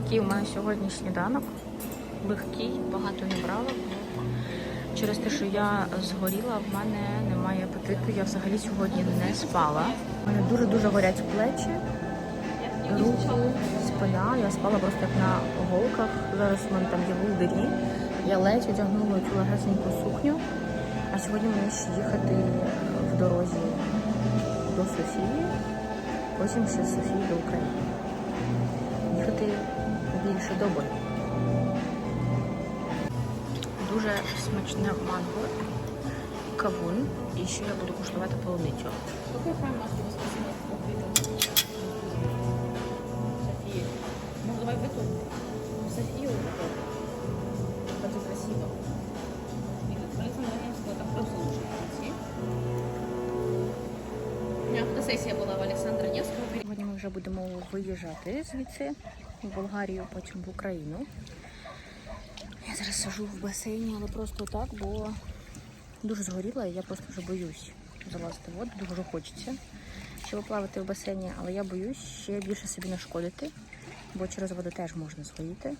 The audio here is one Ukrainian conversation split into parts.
такий у мене сьогодні сніданок. Легкий, багато не брала. Через те, що я згоріла, в мене немає апетиту. Я взагалі сьогодні не спала. У мене дуже-дуже горять плечі, руки, спина. Я спала просто як на голках. Зараз в мене там є вулдері. Я ледь одягнула цю легесеньку сукню. А сьогодні мені ще їхати в дорозі до Софії, потім ще з Софії до України. Їхати більше доби. Дуже смачне манго, кавун і ще я буду куштувати полуницю. Какой формат у вас спасибо София. Ну, давай в эту. В Софию вот эту. Это красиво. И как Александра Янского так просто лучше прийти. У меня фотосессия была в Александра Невского. Сьогодні ми вже будемо виїжджати звідси в Болгарію, потім в Україну. Я зараз сижу в басейні, але просто так, бо дуже згоріла, і я просто вже боюсь залазити воду, дуже хочеться, щоб плавати в басейні, але я боюсь ще більше собі нашкодити, бо через воду теж можна згоріти.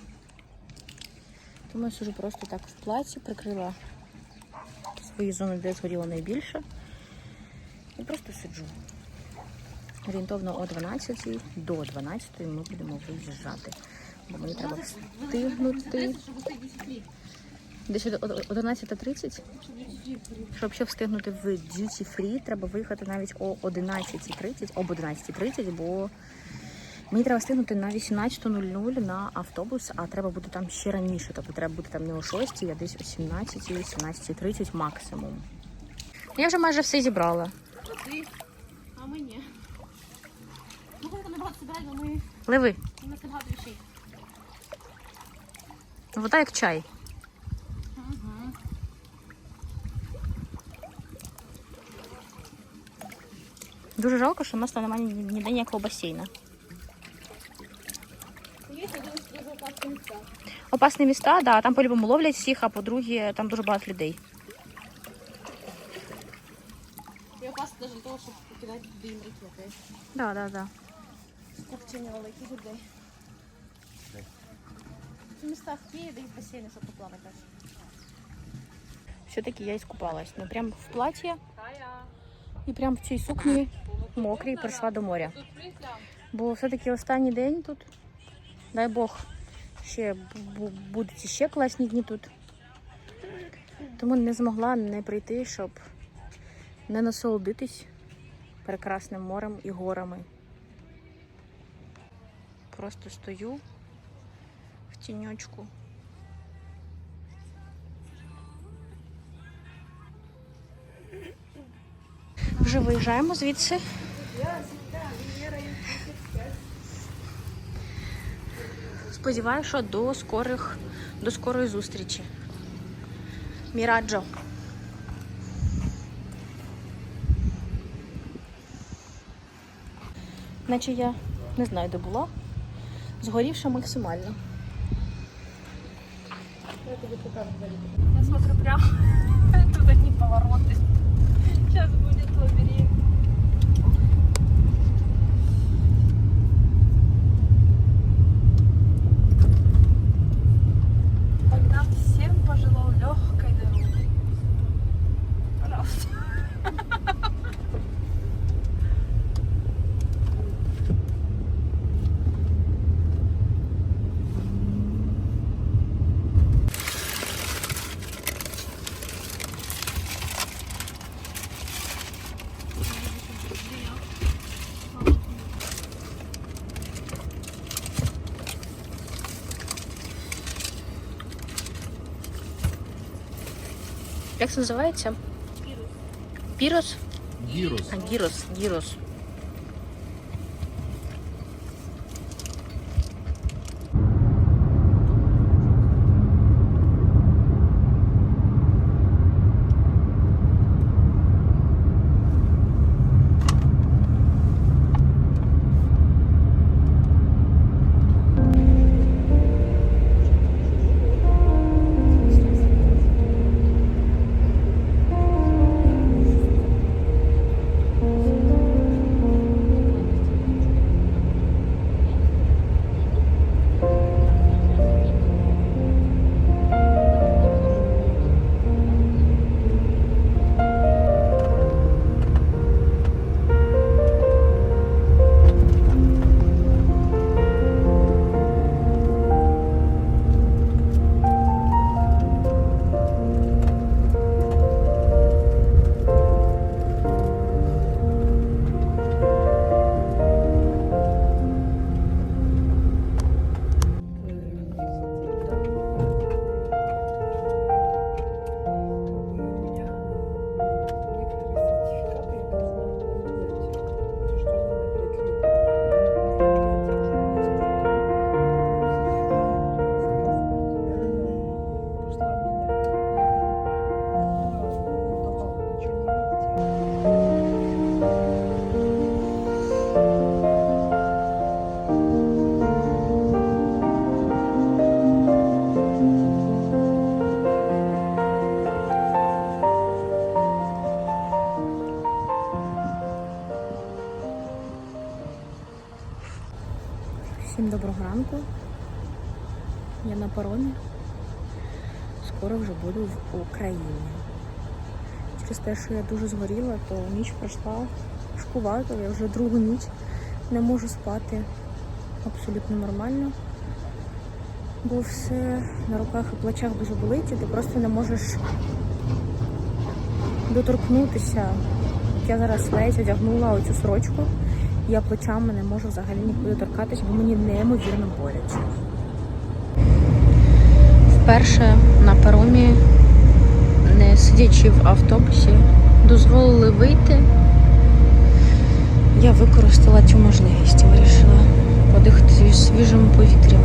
Тому я сижу просто так в платі, прикрила свої зони, де згоріло найбільше. І просто сиджу. Орієнтовно о 12 до 12 ми будемо виїжджати. Бо мені треба встигнути. Десь о 11.30. Щоб ще встигнути в Duty Free, треба виїхати навіть о 11.30, об 11.30, бо мені треба встигнути на 18.00 на автобус, а треба бути там ще раніше. Тобто треба бути там не о 6, а десь о 17, 18.30 максимум. Я вже майже все зібрала. А. Ну, коли ми. Ливи. У нас багато вещей. Вода як чай. Ага. Дуже жалко, що в нас там немає ні- ніде ніякого басейна. Є дуже опасний місця. Опасні міста, да, там по-любому ловлять всіх, а по-друге, там дуже багато людей. І опасно навіть того, щоб покидати туди їм ракети. Да, да, да. Скупчення великих людей. В містах є, де їх басейни, щоб поплавати теж. Все-таки я іскупалась. Ну прям в платі і прям в цій сукні мокрій прийшла до моря. Бо все-таки останній день тут, дай Бог, ще будуть ще класні дні тут. Тому не змогла не прийти, щоб не насолодитись прекрасним морем і горами. Просто стою в тіньочку. Вже виїжджаємо звідси. Сподіваюся, до скорих, до скорої зустрічі. Міраджо. Наче я не знаю, де була. Згорівша максимально. Я смотрю прямо. Тут одни повороты. Сейчас будет лабиринт. Як це називається? Пірус. Гирус. А, гірос, гірос. Всім доброго ранку. Я на паромі. Скоро вже буду в Україні. Через те, що я дуже згоріла, то ніч пройшла шкувато. Я вже другу ніч не можу спати абсолютно нормально. Бо все на руках і плечах дуже болить, і ти просто не можеш доторкнутися. От Я зараз ледь одягнула оцю сорочку. Я плечами не можу взагалі нікуди торкатись, бо мені неймовірно боляче. Вперше на паромі, не сидячи в автобусі, дозволили вийти. Я використала цю можливість, вирішила подихати свіж- свіжим повітрям.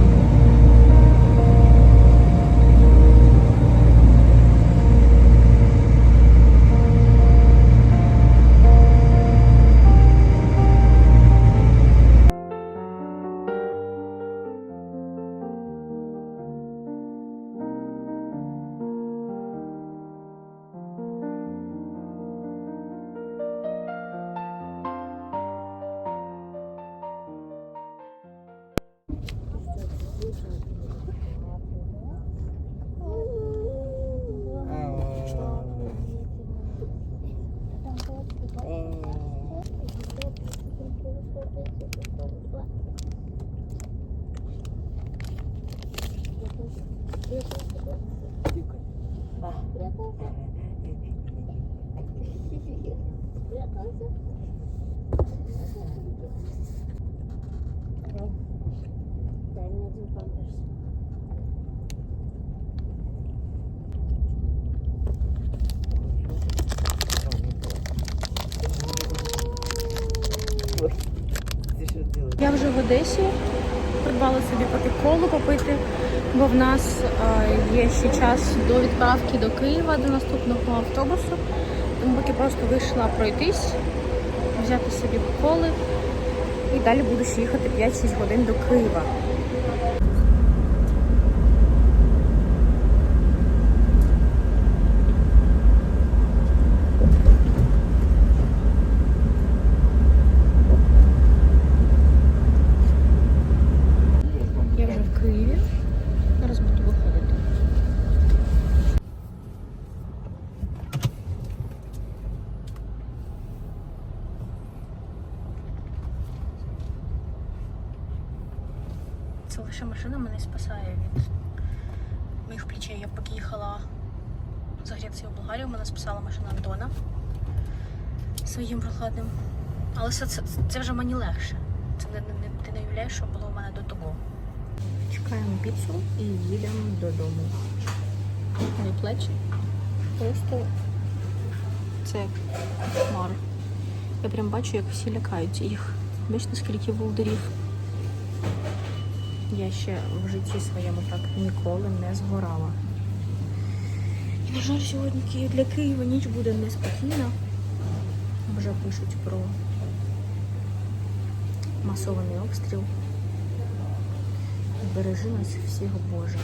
Одесі придбала собі поки колу попити, бо в нас є ще час до відправки до Києва до наступного автобусу. Тому поки просто вийшла пройтись, взяти собі коли і далі буду ще їхати 5-6 годин до Києва. Я вже в Києві. Зараз буду виходити. Це лише машина мене спасає від моїх плечей. Я поки їхала з Греції в Болгарію, мене спасала машина Антона своїм прохладним. Але це, це, це вже мені легше. Це не, не, ти не уявляєш, що було в мене до того. Чекаємо піцу і їдемо додому. Мої плечі. Просто це кошмар. Я прям бачу, як всі лякаються їх. Бачите, скільки волдерів. Я ще в житті своєму так ніколи не згорала. І, на жаль, сьогодні для Києва ніч буде неспокійна. Вже пишуть про масований обстріл. Бережи нас всіх, Боже.